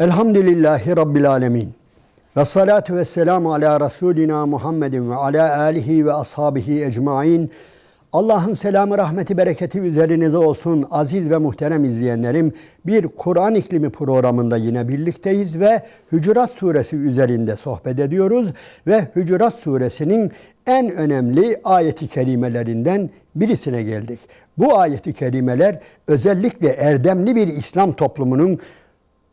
Elhamdülillahi Rabbil Alemin. Ve salatu ve selamu ala Resulina Muhammedin ve ala alihi ve ashabihi ecmain. Allah'ın selamı, rahmeti, bereketi üzerinize olsun aziz ve muhterem izleyenlerim. Bir Kur'an iklimi programında yine birlikteyiz ve Hücurat Suresi üzerinde sohbet ediyoruz. Ve Hücurat Suresinin en önemli ayeti kerimelerinden birisine geldik. Bu ayeti kerimeler özellikle erdemli bir İslam toplumunun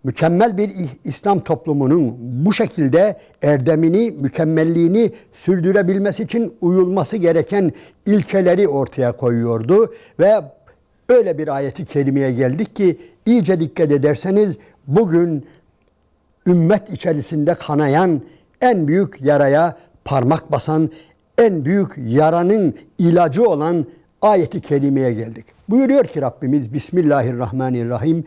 mükemmel bir İslam toplumunun bu şekilde erdemini, mükemmelliğini sürdürebilmesi için uyulması gereken ilkeleri ortaya koyuyordu ve öyle bir ayeti kerimeye geldik ki iyice dikkat ederseniz bugün ümmet içerisinde kanayan en büyük yaraya parmak basan en büyük yaranın ilacı olan ayeti kerimeye geldik. Buyuruyor ki Rabbimiz Bismillahirrahmanirrahim.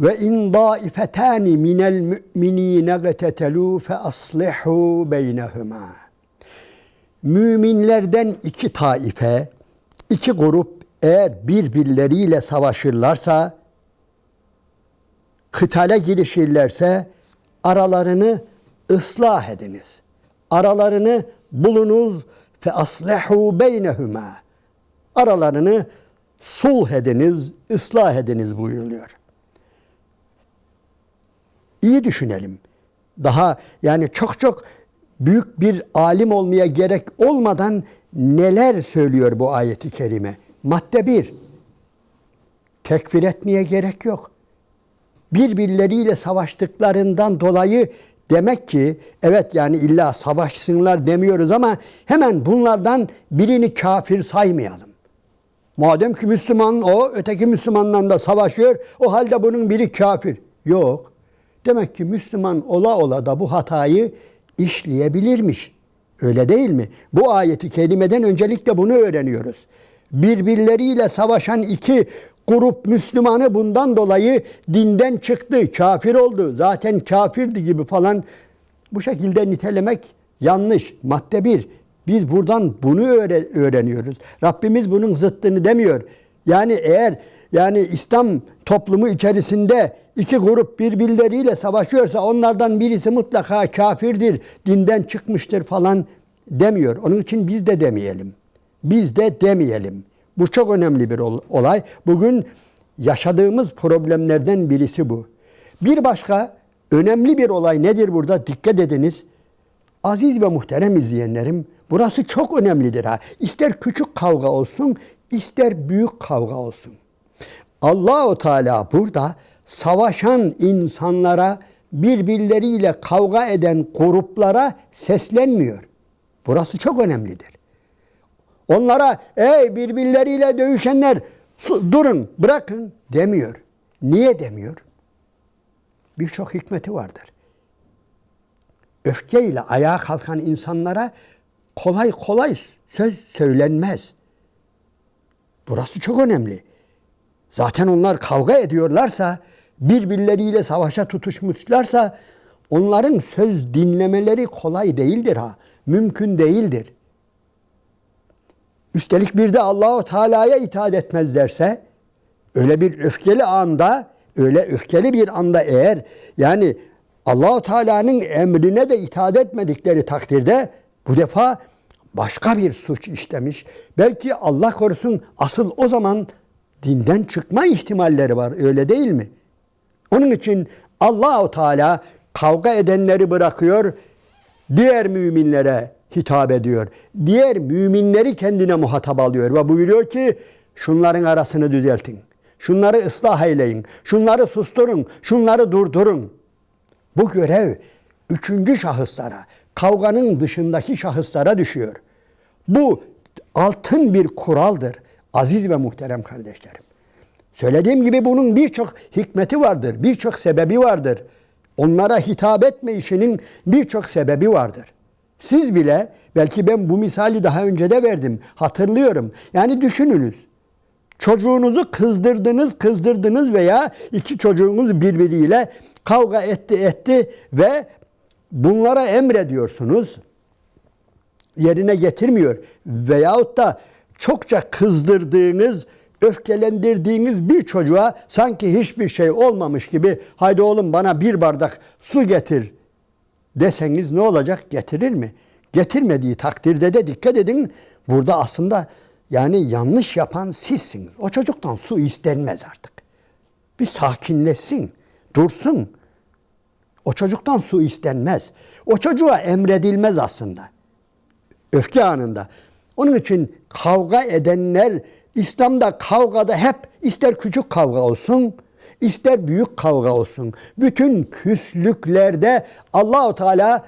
Ve in daifetani minel müminine getetelu fe aslihu beynehuma. Müminlerden iki taife, iki grup eğer birbirleriyle savaşırlarsa, kıtale girişirlerse aralarını ıslah ediniz. Aralarını bulunuz fe aslihu beynehuma. Aralarını sulh ediniz, ıslah ediniz buyuruluyor. İyi düşünelim. Daha yani çok çok büyük bir alim olmaya gerek olmadan neler söylüyor bu ayeti kerime? Madde bir, tekfir etmeye gerek yok. Birbirleriyle savaştıklarından dolayı demek ki evet yani illa savaşsınlar demiyoruz ama hemen bunlardan birini kafir saymayalım. Madem ki Müslüman o, öteki Müslümanla da savaşıyor, o halde bunun biri kafir. Yok. Demek ki Müslüman ola ola da bu hatayı işleyebilirmiş. Öyle değil mi? Bu ayeti kerimeden öncelikle bunu öğreniyoruz. Birbirleriyle savaşan iki grup Müslümanı bundan dolayı dinden çıktı, kafir oldu, zaten kafirdi gibi falan bu şekilde nitelemek yanlış. Madde bir. Biz buradan bunu öğreniyoruz. Rabbimiz bunun zıttını demiyor. Yani eğer yani İslam toplumu içerisinde iki grup birbirleriyle savaşıyorsa onlardan birisi mutlaka kafirdir, dinden çıkmıştır falan demiyor. Onun için biz de demeyelim. Biz de demeyelim. Bu çok önemli bir olay. Bugün yaşadığımız problemlerden birisi bu. Bir başka önemli bir olay nedir burada? Dikkat ediniz. Aziz ve muhterem izleyenlerim, burası çok önemlidir ha. İster küçük kavga olsun, ister büyük kavga olsun. Allahu Teala burada savaşan insanlara, birbirleriyle kavga eden gruplara seslenmiyor. Burası çok önemlidir. Onlara ey birbirleriyle dövüşenler durun bırakın demiyor. Niye demiyor? Birçok hikmeti vardır. Öfkeyle ayağa kalkan insanlara kolay kolay söz söylenmez. Burası çok önemli. Zaten onlar kavga ediyorlarsa, birbirleriyle savaşa tutuşmuşlarsa onların söz dinlemeleri kolay değildir ha. Mümkün değildir. Üstelik bir de Allahu Teala'ya itaat etmezlerse öyle bir öfkeli anda, öyle öfkeli bir anda eğer yani Allahu Teala'nın emrine de itaat etmedikleri takdirde bu defa başka bir suç işlemiş. Belki Allah korusun asıl o zaman dinden çıkma ihtimalleri var. Öyle değil mi? Onun için Allahu Teala kavga edenleri bırakıyor, diğer müminlere hitap ediyor. Diğer müminleri kendine muhatap alıyor ve buyuruyor ki şunların arasını düzeltin. Şunları ıslah eyleyin. Şunları susturun. Şunları durdurun. Bu görev üçüncü şahıslara, kavganın dışındaki şahıslara düşüyor. Bu altın bir kuraldır. Aziz ve muhterem kardeşlerim. Söylediğim gibi bunun birçok hikmeti vardır, birçok sebebi vardır. Onlara hitap etme işinin birçok sebebi vardır. Siz bile belki ben bu misali daha önce de verdim. Hatırlıyorum. Yani düşününüz. Çocuğunuzu kızdırdınız, kızdırdınız veya iki çocuğunuz birbiriyle kavga etti etti ve bunlara emrediyorsunuz. Yerine getirmiyor. Veyahut da çokça kızdırdığınız, öfkelendirdiğiniz bir çocuğa sanki hiçbir şey olmamış gibi haydi oğlum bana bir bardak su getir deseniz ne olacak? Getirir mi? Getirmediği takdirde de dikkat edin burada aslında yani yanlış yapan sizsiniz. O çocuktan su istenmez artık. Bir sakinleşsin, dursun. O çocuktan su istenmez. O çocuğa emredilmez aslında. Öfke anında. Onun için kavga edenler İslam'da kavgada hep ister küçük kavga olsun, ister büyük kavga olsun. Bütün küslüklerde Allahu Teala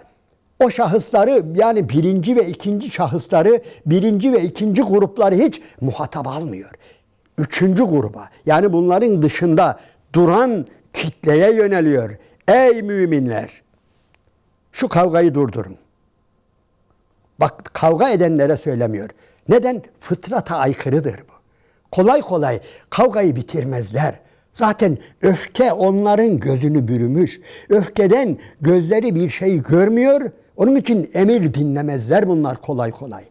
o şahısları yani birinci ve ikinci şahısları, birinci ve ikinci grupları hiç muhatap almıyor. Üçüncü gruba yani bunların dışında duran kitleye yöneliyor. Ey müminler! Şu kavgayı durdurun. Bak kavga edenlere söylemiyor. Neden? Fıtrata aykırıdır bu. Kolay kolay kavgayı bitirmezler. Zaten öfke onların gözünü bürümüş. Öfkeden gözleri bir şey görmüyor. Onun için emir dinlemezler bunlar kolay kolay.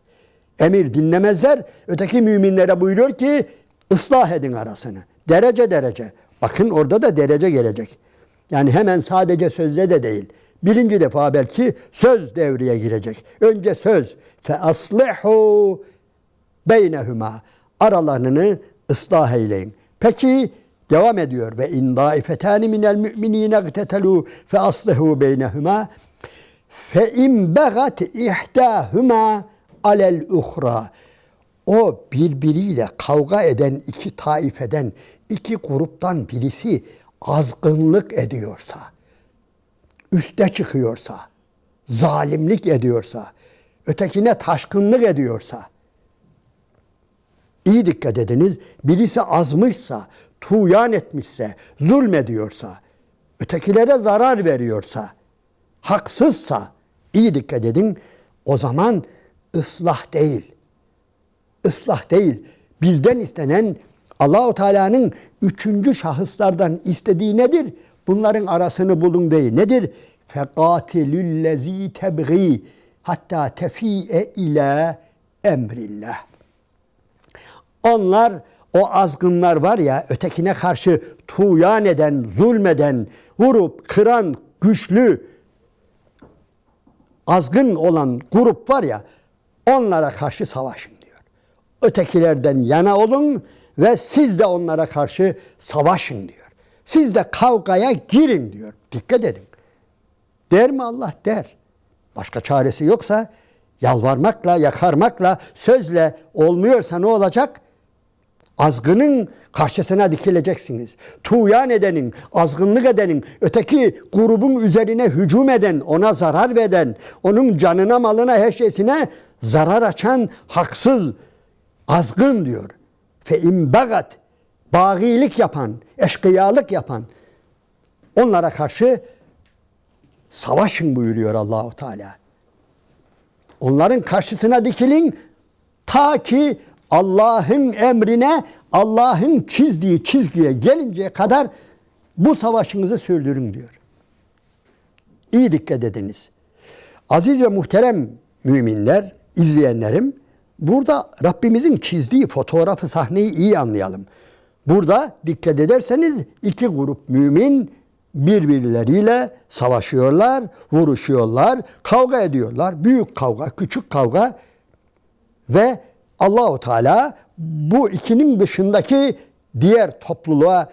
Emir dinlemezler. Öteki müminlere buyuruyor ki ıslah edin arasını. Derece derece. Bakın orada da derece gelecek. Yani hemen sadece sözle de değil. Birinci defa belki söz devreye girecek. Önce söz. Fe aslihu beynehuma. Aralarını ıslah eyleyin. Peki devam ediyor ve in daifetani minel müminine gtetelu fe aslihu beynehuma fe in begat ihdahuma alel uhra. O birbiriyle kavga eden iki taifeden, iki gruptan birisi azgınlık ediyorsa, üste çıkıyorsa, zalimlik ediyorsa, ötekine taşkınlık ediyorsa, iyi dikkat ediniz, birisi azmışsa, tuğyan etmişse, zulmediyorsa, ötekilere zarar veriyorsa, haksızsa, iyi dikkat edin, o zaman ıslah değil, ıslah değil, bizden istenen Allahu Teala'nın üçüncü şahıslardan istediği nedir? Bunların arasını bulun değil. Nedir? Fekatilüllezî tebgî hatta tefi'e ila emrillah. Onlar o azgınlar var ya ötekine karşı tuğyan eden, zulmeden, vurup kıran güçlü azgın olan grup var ya onlara karşı savaşın diyor. Ötekilerden yana olun ve siz de onlara karşı savaşın diyor. Siz de kavgaya girin diyor. Dikkat edin. Der mi Allah? Der. Başka çaresi yoksa yalvarmakla, yakarmakla, sözle olmuyorsa ne olacak? Azgının karşısına dikileceksiniz. Tuğyan edenin, azgınlık edenin, öteki grubun üzerine hücum eden, ona zarar veren, onun canına, malına, her şeysine zarar açan haksız, azgın diyor. Fe imbagat bağilik yapan, eşkıyalık yapan onlara karşı savaşın buyuruyor Allahu Teala. Onların karşısına dikilin ta ki Allah'ın emrine, Allah'ın çizdiği çizgiye gelinceye kadar bu savaşınızı sürdürün diyor. İyi dikkat ediniz. Aziz ve muhterem müminler, izleyenlerim, burada Rabbimizin çizdiği fotoğrafı, sahneyi iyi anlayalım. Burada dikkat ederseniz iki grup mümin birbirleriyle savaşıyorlar, vuruşuyorlar, kavga ediyorlar. Büyük kavga, küçük kavga ve Allahu Teala bu ikinin dışındaki diğer topluluğa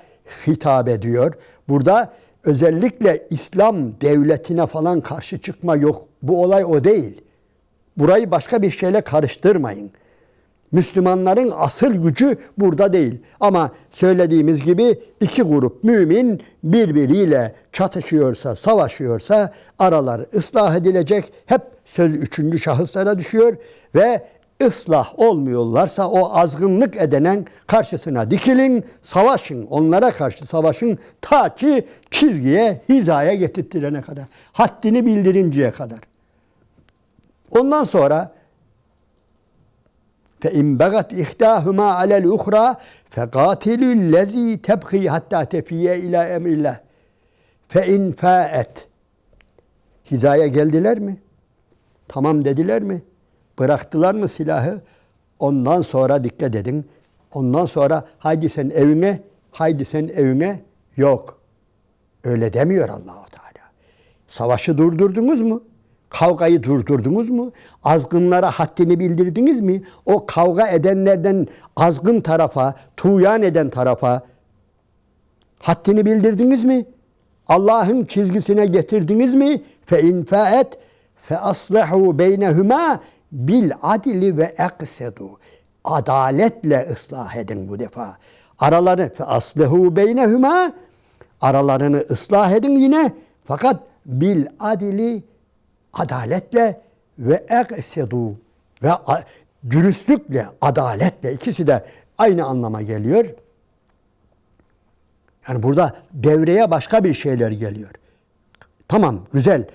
hitap ediyor. Burada özellikle İslam devletine falan karşı çıkma yok. Bu olay o değil. Burayı başka bir şeyle karıştırmayın. Müslümanların asıl gücü burada değil. Ama söylediğimiz gibi iki grup mümin birbiriyle çatışıyorsa, savaşıyorsa aralar ıslah edilecek. Hep söz üçüncü şahıslara düşüyor ve ıslah olmuyorlarsa o azgınlık edenen karşısına dikilin, savaşın, onlara karşı savaşın ta ki çizgiye, hizaya getirtilene kadar. Haddini bildirinceye kadar. Ondan sonra in bagat ihtahuma alel uhra fekatilul lezi tebhi hatta tefiye ila emrillah fe in faet hizaya geldiler mi? Tamam dediler mi? Bıraktılar mı silahı? Ondan sonra dikkat edin. Ondan sonra haydi sen evine, haydi sen evine yok. Öyle demiyor Allahu Teala. Savaşı durdurdunuz mu? Kavgayı durdurdunuz mu? Azgınlara haddini bildirdiniz mi? O kavga edenlerden azgın tarafa, tuğyan eden tarafa haddini bildirdiniz mi? Allah'ın çizgisine getirdiniz mi? Fe in faet fe aslihu beynehuma bil adli ve eksedu. Adaletle ıslah edin bu defa. Araları fe aslihu beynehuma aralarını ıslah edin yine fakat bil adli adaletle ve eksedu ve dürüstlükle, adaletle ikisi de aynı anlama geliyor. Yani burada devreye başka bir şeyler geliyor. Tamam, güzel.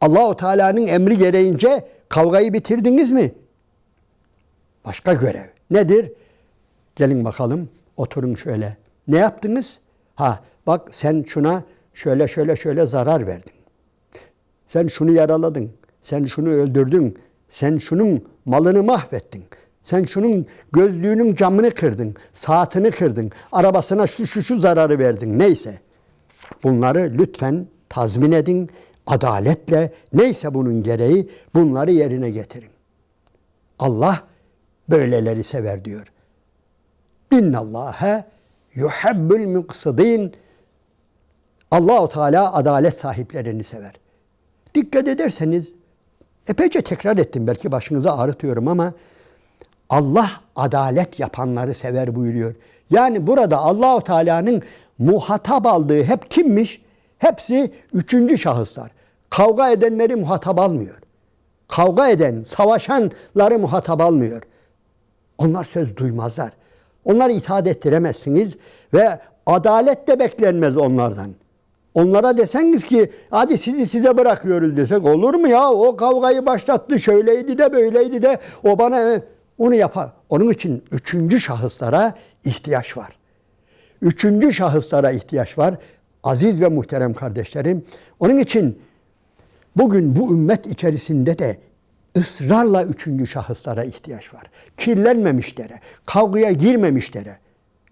Allahu Teala'nın emri gereğince kavgayı bitirdiniz mi? Başka görev. Nedir? Gelin bakalım. Oturun şöyle. Ne yaptınız? Ha, bak sen şuna şöyle şöyle şöyle zarar verdin. Sen şunu yaraladın. Sen şunu öldürdün. Sen şunun malını mahvettin. Sen şunun gözlüğünün camını kırdın. Saatini kırdın. Arabasına şu şu şu zararı verdin. Neyse. Bunları lütfen tazmin edin. Adaletle neyse bunun gereği bunları yerine getirin. Allah böyleleri sever diyor. İnna Allaha yuhibbul muqsidin. Allahu Teala adalet sahiplerini sever. Dikkat ederseniz epeyce tekrar ettim belki başınıza ağrıtıyorum ama Allah adalet yapanları sever buyuruyor. Yani burada Allahu Teala'nın muhatap aldığı hep kimmiş? Hepsi üçüncü şahıslar. Kavga edenleri muhatap almıyor. Kavga eden, savaşanları muhatap almıyor. Onlar söz duymazlar. Onları itaat ettiremezsiniz ve adalet de beklenmez onlardan. Onlara deseniz ki hadi sizi size bırakıyoruz desek olur mu ya? O kavgayı başlattı şöyleydi de böyleydi de o bana e, onu yapar. Onun için üçüncü şahıslara ihtiyaç var. Üçüncü şahıslara ihtiyaç var. Aziz ve muhterem kardeşlerim. Onun için bugün bu ümmet içerisinde de ısrarla üçüncü şahıslara ihtiyaç var. Kirlenmemişlere, kavgaya girmemişlere.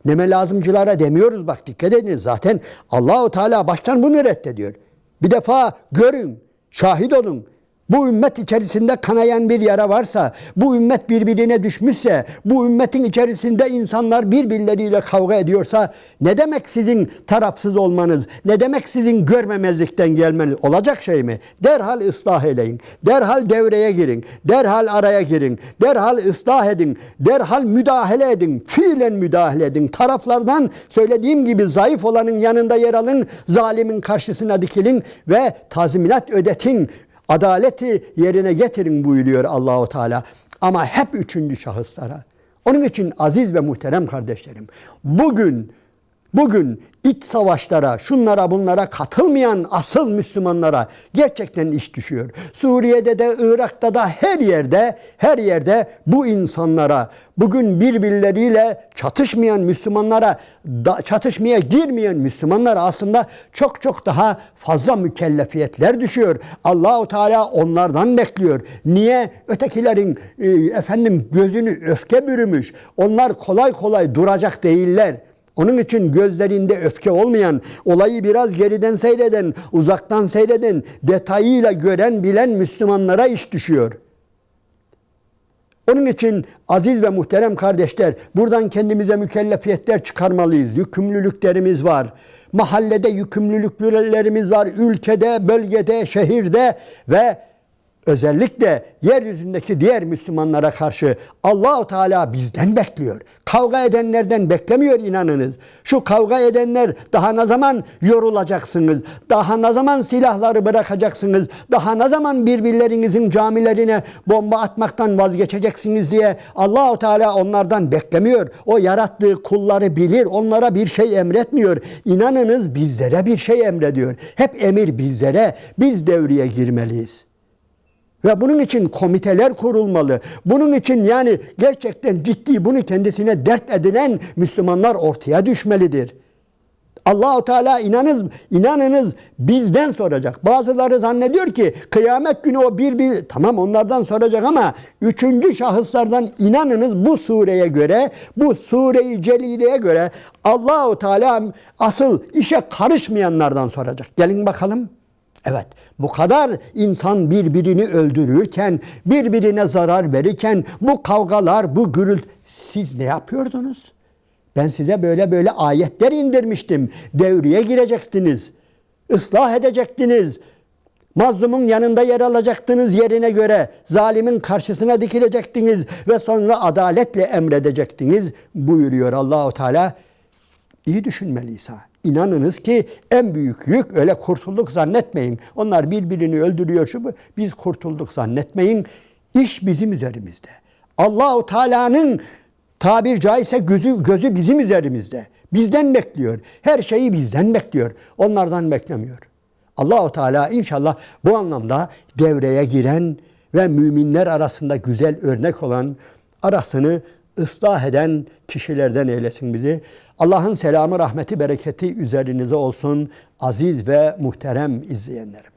Neme lazımcılara demiyoruz bak dikkat edin. Zaten Allahu Teala baştan bunu reddediyor. Bir defa görün, şahit olun. Bu ümmet içerisinde kanayan bir yara varsa, bu ümmet birbirine düşmüşse, bu ümmetin içerisinde insanlar birbirleriyle kavga ediyorsa ne demek sizin tarafsız olmanız, ne demek sizin görmemezlikten gelmeniz olacak şey mi? Derhal ıslah eyleyin, derhal devreye girin, derhal araya girin, derhal ıslah edin, derhal müdahale edin, fiilen müdahale edin. Taraflardan söylediğim gibi zayıf olanın yanında yer alın, zalimin karşısına dikilin ve tazminat ödetin, adaleti yerine getirin buyuruyor Allahu Teala. Ama hep üçüncü şahıslara. Onun için aziz ve muhterem kardeşlerim, bugün bugün iç savaşlara, şunlara bunlara katılmayan asıl Müslümanlara gerçekten iş düşüyor. Suriye'de de, Irak'ta da her yerde, her yerde bu insanlara, bugün birbirleriyle çatışmayan Müslümanlara, da, çatışmaya girmeyen Müslümanlara aslında çok çok daha fazla mükellefiyetler düşüyor. Allahu Teala onlardan bekliyor. Niye? Ötekilerin e, efendim gözünü öfke bürümüş. Onlar kolay kolay duracak değiller. Onun için gözlerinde öfke olmayan, olayı biraz geriden seyreden, uzaktan seyreden, detayıyla gören, bilen Müslümanlara iş düşüyor. Onun için aziz ve muhterem kardeşler, buradan kendimize mükellefiyetler çıkarmalıyız. Yükümlülüklerimiz var. Mahallede yükümlülüklerimiz var. Ülkede, bölgede, şehirde ve özellikle yeryüzündeki diğer Müslümanlara karşı Allahu Teala bizden bekliyor. Kavga edenlerden beklemiyor inanınız. Şu kavga edenler daha ne zaman yorulacaksınız? Daha ne zaman silahları bırakacaksınız? Daha ne zaman birbirlerinizin camilerine bomba atmaktan vazgeçeceksiniz diye Allahu Teala onlardan beklemiyor. O yarattığı kulları bilir. Onlara bir şey emretmiyor. İnanınız bizlere bir şey emrediyor. Hep emir bizlere. Biz devreye girmeliyiz. Ve bunun için komiteler kurulmalı. Bunun için yani gerçekten ciddi bunu kendisine dert edinen Müslümanlar ortaya düşmelidir. Allahu Teala inanız inanınız bizden soracak. Bazıları zannediyor ki kıyamet günü o bir bir tamam onlardan soracak ama üçüncü şahıslardan inanınız bu sureye göre bu sureyi celileye göre Allahu Teala asıl işe karışmayanlardan soracak. Gelin bakalım. Evet, bu kadar insan birbirini öldürürken, birbirine zarar verirken, bu kavgalar, bu gürültü, siz ne yapıyordunuz? Ben size böyle böyle ayetler indirmiştim. Devreye girecektiniz. ıslah edecektiniz. Mazlumun yanında yer alacaktınız yerine göre. Zalimin karşısına dikilecektiniz ve sonra adaletle emredecektiniz buyuruyor Allahu Teala. İyi düşünmeliyiz ha. İnanınız ki en büyük yük öyle kurtulduk zannetmeyin. Onlar birbirini öldürüyor şu bu. Biz kurtulduk zannetmeyin. İş bizim üzerimizde. Allahu Teala'nın tabir caizse gözü, gözü bizim üzerimizde. Bizden bekliyor. Her şeyi bizden bekliyor. Onlardan beklemiyor. Allahu Teala inşallah bu anlamda devreye giren ve müminler arasında güzel örnek olan arasını ıslah eden kişilerden eylesin bizi. Allah'ın selamı, rahmeti, bereketi üzerinize olsun aziz ve muhterem izleyenlerim.